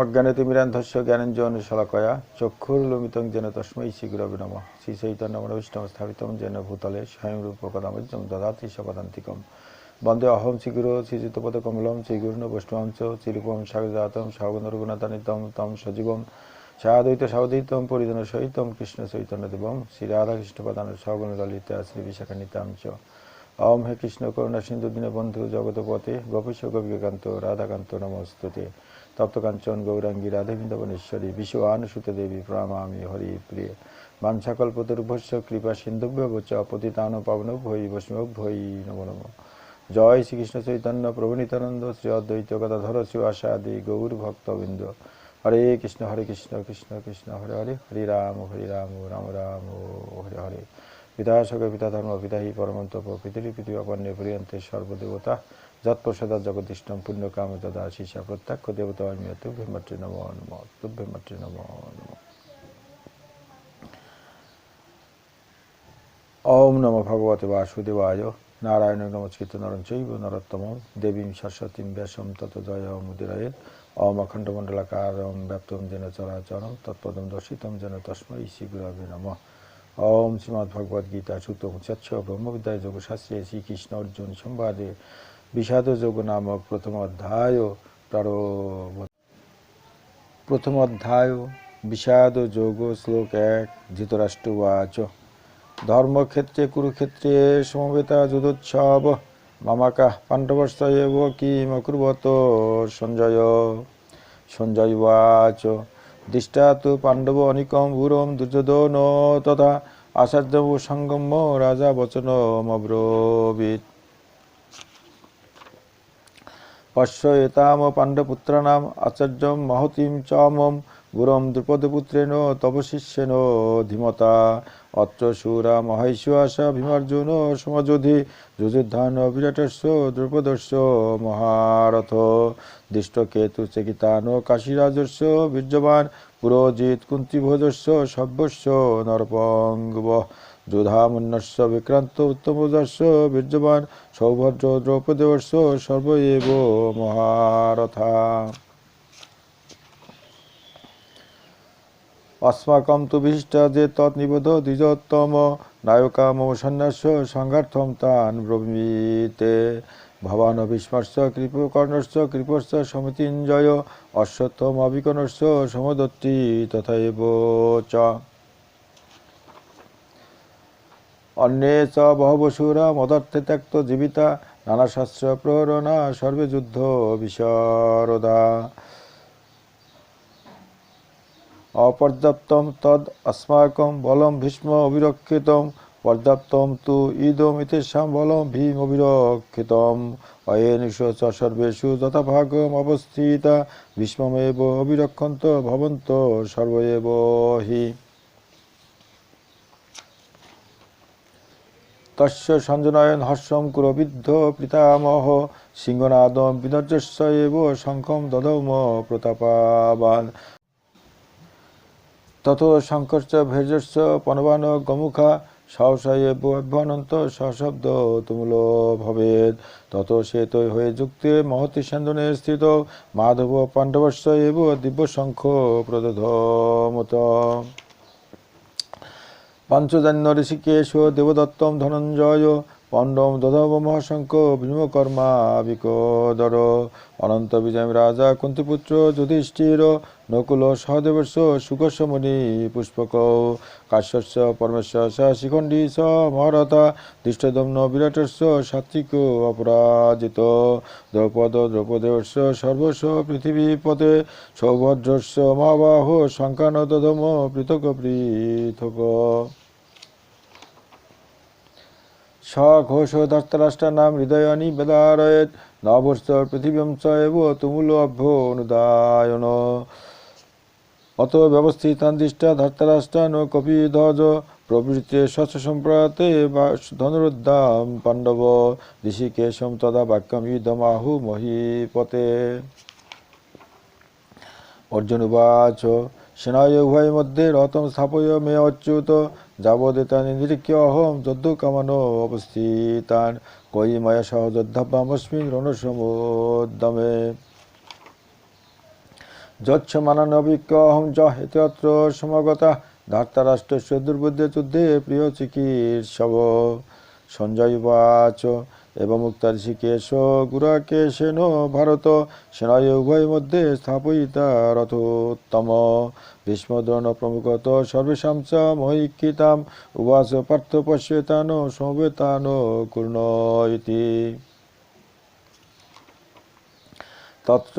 অজ্ঞানে তিমিরান্ধস্য জ্ঞানঞ্জন শলাকয়া চক্ষুর্লমিতং যেন তস্মৈ শ্রীগুরবে নম শ্রী চৈতন্য মনোবিষ্ণম স্থাপিতম যেন ভূতলে স্বয়ং রূপ কদামজ্জম দদাতি সপদান্তিকম বন্দে অহম শ্রীগুরু শ্রীযুতপদ কমলম, শ্রীগুরুণ বৈষ্ণবম চ শ্রীরূপম সাগজাতম সাগনরঘুনাথানিতম তম সজীবম সাদ্বৈত সাবদৈতম পরিজন সহিতম, কৃষ্ণ চৈতন্য দেবম, শ্রী রাধাকৃষ্ণ প্রধান সগণ ললিতা শ্রী বিশাখা নিতাম চ ওম হে কৃষ্ণ করুণা সিন্ধু দীন বন্ধু জগতপতে গোপীশ গোপীকান্ত রাধাকান্ত নমস্তুতে। তপ্তকাঞ্চন গৌরাঙ্গী রাধে বৃন্দাবনেশ্বরী বিশ্ব আনুসুত দেবী, প্রণামামি, হরি, প্রিয়। বাঞ্ছাকল্পতরুভস্য কৃপা সিন্ধুভ্য চ, পতিতান পাবন ভৈ বৈষ্ণব ভৈ নম নম। জয় শ্রীকৃষ্ণ চৈতন্য, প্রভু নিত্যানন্দ, শ্রী অদ্বৈত গদাধর শিব আদি গৌর ভক্তবৃন্দ। হরে কৃষ্ণ হরে কৃষ্ণ কৃষ্ণ কৃষ্ণ, হরে হরে হরে রাম হরে রাম রাম রাম, হরে হরে। পিতা সক পিতা ধর্ম পিতা হি পরমন্তপ পৃথিবী পৃথিবী অপন্যে প্রিয়ন্তে সর্বদেবতা। যৎপ্রসাদা জগদিষ্টম পুণ্যকাম তদা শিষা প্রত্যক্ষ দেবতা তুভ্যে মাতৃ নম নম তুভ্যে মাতৃ নম নম। ওম নম ভগবতে বাসুদেবায়। নারায়ণ নমস্কৃত নরং চৈব নরোত্তম। দেবীম সরস্বতীম ব্যাসম তত জয় মুদিরায় ওম অখণ্ডমণ্ডলাকারম ব্যাপ্তম যেন চরাচরম তৎপদম দর্শিতম যেন তস্মৈ শ্রীগুরবে নমঃ। ওম শ্রীমদ্ ভগবদ গীতা সুতম সচ্ছ ব্রহ্মবিদ্যায় যোগ শাস্ত্রে শ্রীকৃষ্ণ অর্জুন সংবাদে বিষাদ যোগ নামক প্রথম অধ্যায় প্রারম্ভ প্রথম অধ্যায় বিষাদ যোগ শ্লোক এক ধৃতরাষ্ট্রবাচ ধর্মক্ষেত্রে, কুরুক্ষেত্রে সমবেতা যুদোৎসব মামাকা পাণ্ডবর্ষ এব কিম অকুর্বত সঞ্জয়। সঞ্জয় উবাচ। দৃষ্টা তু পাণ্ডব অনিকম ভূরম দুর্যোধন তথা আচার্য সঙ্গম রাজা বচনমব্রবীত পশ্য এতাম পাণ্ডপুত্রাণাম আচার্যম মহতিম চ মম গুরম দ্রুপদপুত্রেণ তব শিষ্যেন ধীমতা অত্র সুরা মহেশ্বসা ভীমার্জুন সমযোধি যুযুদ্ধান বিরাটস্য দ্রুপদস্য মহারথ দৃষ্টকেতু চেকিতান কাশীরাজস্য বীর্যবান পুরোজিৎ কুন্তিভোজস্য সর্বস্য নরপঙ্গব যুধামন্যস্য বিক্রান্ত উত্তমজস্য বীর্যবান সৌভদ্র দ্রৌপদেবস্য সর্বৈব মহারথা। অস্মাকম তু বিশিষ্টা যে তৎ নিবোধ দ্বিজোত্তম নায়কা মম সন্ন্যাস সংঘার্থম তান ব্রমিতে ভবান ভীষ্মস্য কৃপকর্ণস্য কৃপস্য সমিতিঞ্জয় অশ্বত্থম অবিকনস্য সমদত্তি তথৈব চ অন্যে চ বহবসুরা মদর্থে ত্যক্ত জীবিতা, নানা শাস্ত্র প্রহরণা সর্বে যুদ্ধ বিশরদা। অপর্যাপ্তম তদ অস্মাকম বলম ভীষ্ম অবিরক্ষিতম পর্যাপ্তম তু ইদম ইতেশাম বলম ভীম অবিরক্ষিতম অয়েনিষ চ সর্বেষু যথাভাগম অবস্থিতা, ভীষ্মমেব অবিরক্ষন্ত ভবন্ত সর্বয়েব হি। তস্য সঞ্জনয়ন হর্ষম কুরবিদ্ধ পিতামহ সিংহনাদম বিনর্যস্য এব শঙ্খম দধৌম প্রতাপাবান। তত শঙ্কর্চ ভেজস্য পনবান গমুখা সহসায়ে অভ্যনন্ত সশব্দ তুমুল ভবেদ। তত সে তৈ হয়ে যুক্তে মহতি সন্দনে স্থিত মাধব পাণ্ডবস্য এব দিব্য শঙ্খ প্রদধমত। পঞ্চজন্য ঋষিকেশ দেবদত্তম ধনঞ্জয় পণ্ডম দধব মহাশঙ্ক ভীমকর্মা বিকোদর। অনন্ত বিজয় রাজা কুন্তিপুত্র যুধিষ্ঠির নকুল সহদেবস্য সুকস্যমণি পুষ্পক। কাশ্যস্য পরমেশ্বর স শিখণ্ডী স মহারথা দৃষ্টদম্ন বিরাটস্য সাত্বিক অপরাজিত। দ্রৌপদ দ্রৌপদেবস্য সর্বস্ব পৃথিবীপতে সৌভদ্রস্য মহাবাহ শঙ্কান দধম পৃথক পৃথক। সঘোষ ধর্তরাষ্ট্রানাম হৃদয়ানি বেদারয়েত। নবর্ষ পৃথিবীম চ এব তুমুল অভ্যনুদায়ন অত ব্যবস্থিতান দৃষ্টা ধর্তরাষ্ট্রান কপিধ্বজ প্রবৃত্তে স্বচ্ছ সম্প্রাতে ধনুরুদ্দাম পাণ্ডব। ঋষিকেশম তদা বাক্যম ইদমাহু মহীপতে। অর্জুন উবাচ, সেনায় উভয় মধ্যে রতম স্থাপয় মে অচ্যুত। যাবদেতানি নিরীক্ষ অহম যদ্দু কামানো অবস্থিতান। কই মায়া সহ যোদ্ধাপামস্মিন রণসমোদ্যমে যচ্ছ মানবিক্য অহম চ হেতত্র সমগতা। ধার্তারাষ্ট্রস্য দুর্বুদ্ধে যুদ্ধে প্রিয় চিকিৎসব। সঞ্জয় বাচ এবং মুক্তা ঋষিকেশ গুরাকেশেন ভারত সেনায় উভয় মধ্যে স্থাপয়িতা রথোত্তম। ভীষ্মদ্রণ প্রমুখত সর্বেশাম চ মহিক্ষিতাম উবাস পার্থ পশ্যেতান সমবেতান কূর্ণ ইতি। তত্র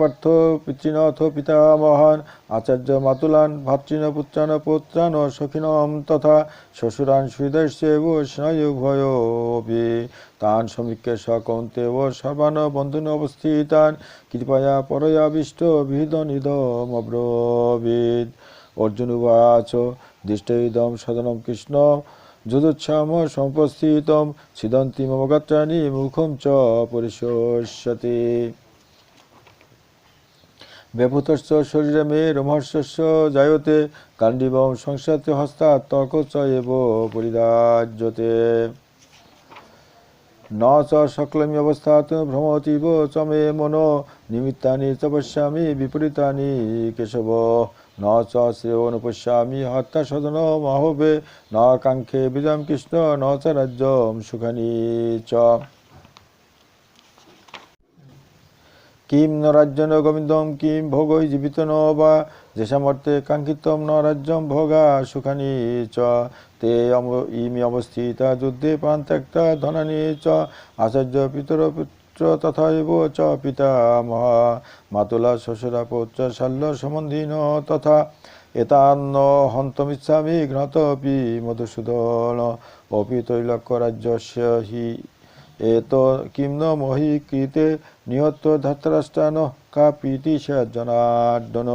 পার্থ পিতৃনাথ পিতামহান, আচার্য মাতুলান ভাতৃন পুত্রান পৌত্রান সখিনম তথা শ্বশুরান সুহৃদস্যেব স্নায়ুভয়োপি। তান সমীক্ষে স কৌন্তেব সর্বান বন্ধুন অবস্থিতান, কৃপয়া পরয়াবিষ্ট বিহিত নিধমব্রবিদ অর্জুন উবাচ দৃষ্ট ইদম সদনম কৃষ্ণ, যদুচ্ছাম সম্পস্থিতম, ছিদন্তি মম মুখম চ পরিশোষ্যতি ব্যভূতস্য শরীরে মে রোমহর্ষস্য জায়তে কাণ্ডিবম সংসাতে হস্তাৎ তর্ক চ এব পরিদার্যতে ন চ সকলমি অবস্থাত ভ্রমতীব চ মে মনো, নিমিত্তানি চ পশ্যামি বিপরীতানি কেশব। ন চ শ্রেয়োনুপশ্যামি হত্যা সদন মাহবে, ন কাঙ্ক্ষে বিজম কৃষ্ণ, ন চ রাজ্যম সুখানি চ। কিম ন রাজ্য ন গোবিন্দম কিম ভোগৈ জীবিত ন বা? যেসামর্থে কাঙ্ক্ষিতম ন রাজ্যম ভোগা সুখানি চ। তে ইমি অবস্থিতা যুদ্ধে প্রাণ ত্যক্তা ধনানি চ। আচার্য পিতর পুত্র তথা এব চ পিতা মহা। মাতুলা শ্বশুরা পৌত্র শাল্য সম্বন্ধীন তথা। এতান্ন হন্তমিচ্ছামি ঘ্নতপি মধুসূদন। অপি তৈলক্য রাজ্যস্য হি এত কিম ন মহি কৃতে নিহত ধাতরাষ্ট্রান কা প্রীতি জনার্দন।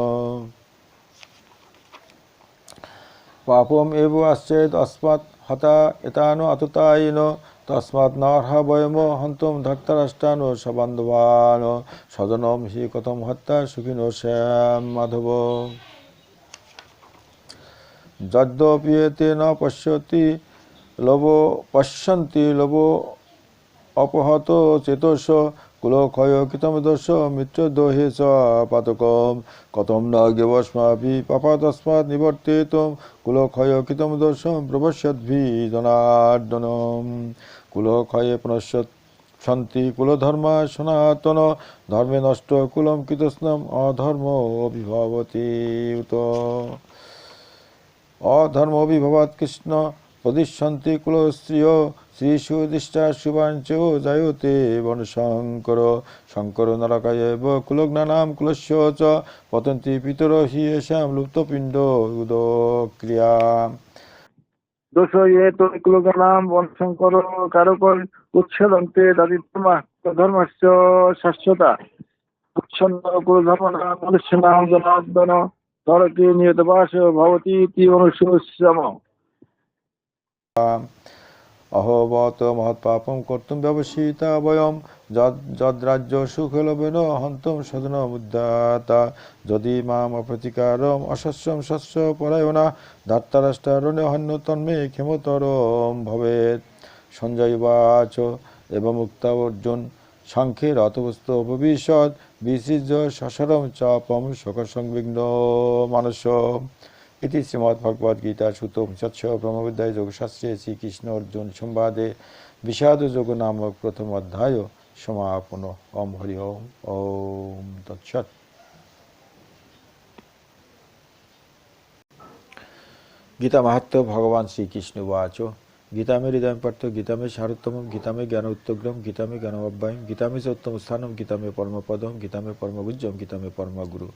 পাপম এব আশ্চেদ অস্মাৎ হতা এতান আততায়িন তস্মাৎ নার্হা বয়ম হন্তম ধর্তরাষ্ট্রান সবান্ধবান। সদনম হি কথম হত্যা সুখিনো শ্যাম মাধব। যদ্যপিয়েতে ন পশ্যতি লব পশ্যন্তি লব অপহত চেতস কুলক্ষয় কৃতম দোষ মিত্রদোহে চ পাতকম। কতম ন গেবস্মাভি পাপাতস্মাৎ নিবর্তিতম, কুলক্ষয় কৃতম দোষ প্রবশ্যদ্ভি জনার্দনম কুলক্ষয়ে পুনশ্চন্তি কুলধর্মা সনাতন, ধর্মে নষ্ট কুলম কৃতস্নম অধর্ম অভিভবতি উত। অধর্ম অভিভবাত কৃষ্ণ প্রদিশন্তি কুলস্ত্রিয় শ্রীসুদিষ্টা শুভাঞ্চ জায়তে বনশঙ্কর। শঙ্কর নরকায়ব কুলগ্নানাম কুলস্য চ, পতন্তি পিতর হি এষাম লুপ্তপিণ্ড উদক্রিয়া। দোষ ইয়ে তো কুলগানাম বনশঙ্কর কারকর উচ্ছেদন্তে দাদিত্বমা ধর্মস্য শাশ্বতা। উচ্ছন্ন কুলধর্ম নাম নাম জনার্দন নিয়ত বাস ভবতি অহবত মহৎপাপম কর্তুম ব্যবসিতা বয়ম। যদ্রাজ্য সুখলবেন হন্তম সদন মুদাতা যদি মাম অপ্রতিকারম অশস্যম শস্য পরায়ণা ধাত্তারাষ্ট্রারণ্য হন্য তন্মে ক্ষমতরম ভবেত সঞ্জয় বাচ এবং মুক্তা অর্জুন সাংখ্যের অতবস্ত ভবিষ্যৎ বিসৃজ্য সসরম চাপম শোক সংবিঘ্ন মানস ইতি শ্রীমদ্ভগবদ্গীতা সুতম সৎস ব্রহ্মবিদ্যায় যোগশাস্ত্রে শ্রীকৃষ্ণ অর্জুন সম্বাদে বিষাদ যোগ নামক প্রথম অধ্যায় সমাপন ওম হরি ওম ওম তৎসৎ গীতা মাহাত্ম ভগবান শ্রীকৃষ্ণ বাচ গীতা মে হৃদয় পার্থ গীতা মে সারোত্তম গীতা মে জ্ঞান উত্তগ্রম গীতা মে জ্ঞান অব্যয়ম গীতা মে চ উত্তম স্থানম গীতা মে পরমপদম গীতা মে পরমগুজ্জম গীতা মে পরমগুরু।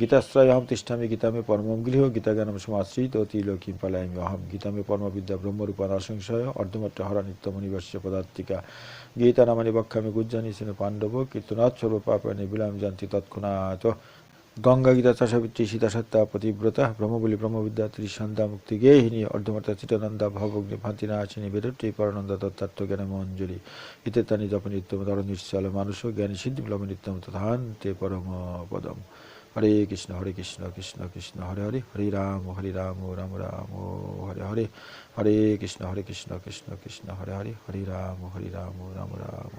গীতাশ্রয় অহম তিষ্ঠামি গীতা মে পরমম গৃহ গীতা জ্ঞানম সমাশ্রিত ত্রিলোকীম পালায়ামি অহম গীতা মে পরমবিদ্যা ব্রহ্মরূপা নরসংশয় অর্ধমাত্র হরা নিত্য মনিবর্ষ পদার্থিকা গীতা নামানি বক্ষামি গুজ্জানি সেন পাণ্ডব কীর্তনাথ সর্বপাপানি বিলাম জানতি তৎক্ষণাৎ। গঙ্গা, গীতা চাষাবিত্রী সীতা সত্তা পতিব্রতা, ব্রহ্মবলি, ব্রহ্মবিদ্যা ত্রিসন্ধ্যা মুক্তি গেহিনী অর্ধমাতা চিতানন্দা ভবগ্নি ভান্তিনা আচিনী বেদটি পরানন্দ তত্ত্ব জ্ঞান মঞ্জুরি ইত্যানি জপ নিত্যম ধর নিশ্চল মানুষ, জ্ঞানী, সিদ্ধি বিলম নিত্যম তথান্তে পরম পদম। হরে কৃষ্ণ হরে কৃষ্ণ কৃষ্ণ কৃষ্ণ, হরে হরে হরে রাম হরে রাম রাম রাম, হরে হরে হরে কৃষ্ণ হরে কৃষ্ণ কৃষ্ণ কৃষ্ণ, হরে হরে হরে রাম হরে রাম রাম রাম,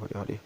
হরে হরে।